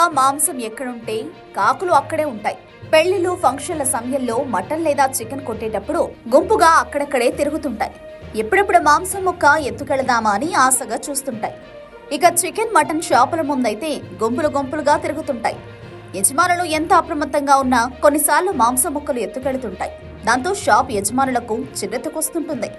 ఎక్కువగా మాంసం ఎక్కడుంటే కాకులు అక్కడే ఉంటాయి. పెళ్ళిళ్ళు ఫంక్షన్ల సమయంలో మటన్ లేదా చికెన్ కొట్టేటప్పుడు గుంపుగా అక్కడక్కడే తిరుగుతుంటాయి. ఎప్పుడెప్పుడు మాంసం ముక్క ఎత్తుకెళదామా అని ఆశగా చూస్తుంటాయి. ఇక చికెన్ మటన్ షాపుల ముందైతే గుంపులు గుంపులుగా తిరుగుతుంటాయి. యజమానులు ఎంత అప్రమత్తంగా ఉన్నా కొన్నిసార్లు మాంసం ముక్కలు ఎత్తుకెళుతుంటాయి. దాంతో షాప్ యజమానులకు చిరెత్తుకొస్తుంటుంది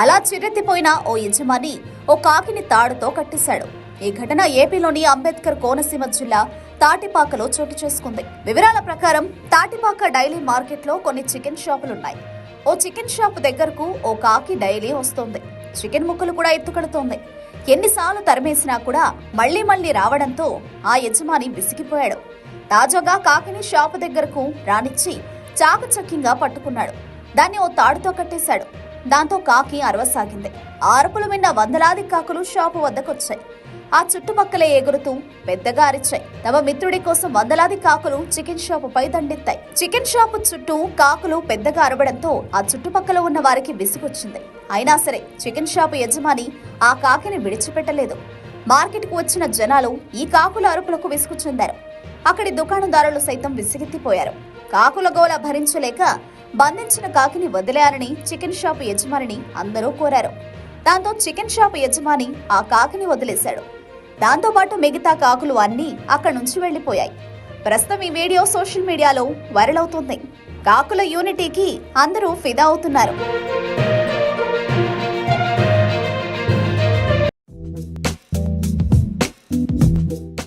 అలా చిరెత్తిపోయిన ఓ యజమాని ఓ కాకిని తాడుతో కట్టేశాడు. ఈ ఘటన ఏపీలోని అంబేద్కర్ కోనసీమ జిల్లా తాటిపాకలో చోటు చేసుకుంది. వివరాల ప్రకారం తాటిపాక డైలీ మార్కెట్లో కొన్ని చికెన్ షాపులున్నాయి. ఓ చికెన్ షాప్ దగ్గరకు ఓ కాకి డైలీ వస్తోంది. చికెన్ ముక్కలు కూడా ఎత్తుకడుతోంది. ఎన్నిసార్లు తరిమేసినా కూడా మళ్ళీ మళ్ళీ రావడంతో ఆ యజమాని విసిగిపోయాడు. తాజాగా కాకిని షాపు దగ్గరకు రానిచ్చి చాకచక్యంగా పట్టుకున్నాడు. దాన్ని ఓ తాడుతో కట్టేశాడు. దాంతో కాకి అరవసాగింది. ఆరుపులు విన్న వందలాది కాకులు షాపు వద్దకొచ్చాయి. ఆ చుట్టుపక్కలే ఎగురుతూ పెద్దగా అరిచాయి. తమ మిత్రుడి కోసం వందలాది కాకులు చికెన్ షాపుపై దండెత్తాయి. చికెన్ షాపు చుట్టూ కాకులు పెద్దగా అరవడంతో ఆ చుట్టుపక్కల ఉన్న వారికి విసుగొచ్చింది. అయినా సరే చికెన్ షాపు యజమాని ఆ కాకిని విడిచిపెట్టలేదు. మార్కెట్కు వచ్చిన జనాలు ఈ కాకుల అరుపులకు విసుగు చెందారు. అక్కడి దుకాణదారులు సైతం విసిగెత్తిపోయారు. కాకుల గోల భరించలేక బంధించిన కాకిని వదిలేయాలని చికెన్ షాపు యజమానిని అందరూ కోరారు. దాంతో చికెన్ షాపు యజమాని ఆ కాకిని వదిలేశాడు. దాంతోపాటు మిగతా కాకులు అన్నీ అక్కడి నుంచి వెళ్ళిపోయాయి ప్రస్తుతం ఈ వీడియో సోషల్ మీడియాలో వైరల్ అవుతుంది. కాకుల యూనిటీకి అందరూ ఫిదా అవుతున్నారు.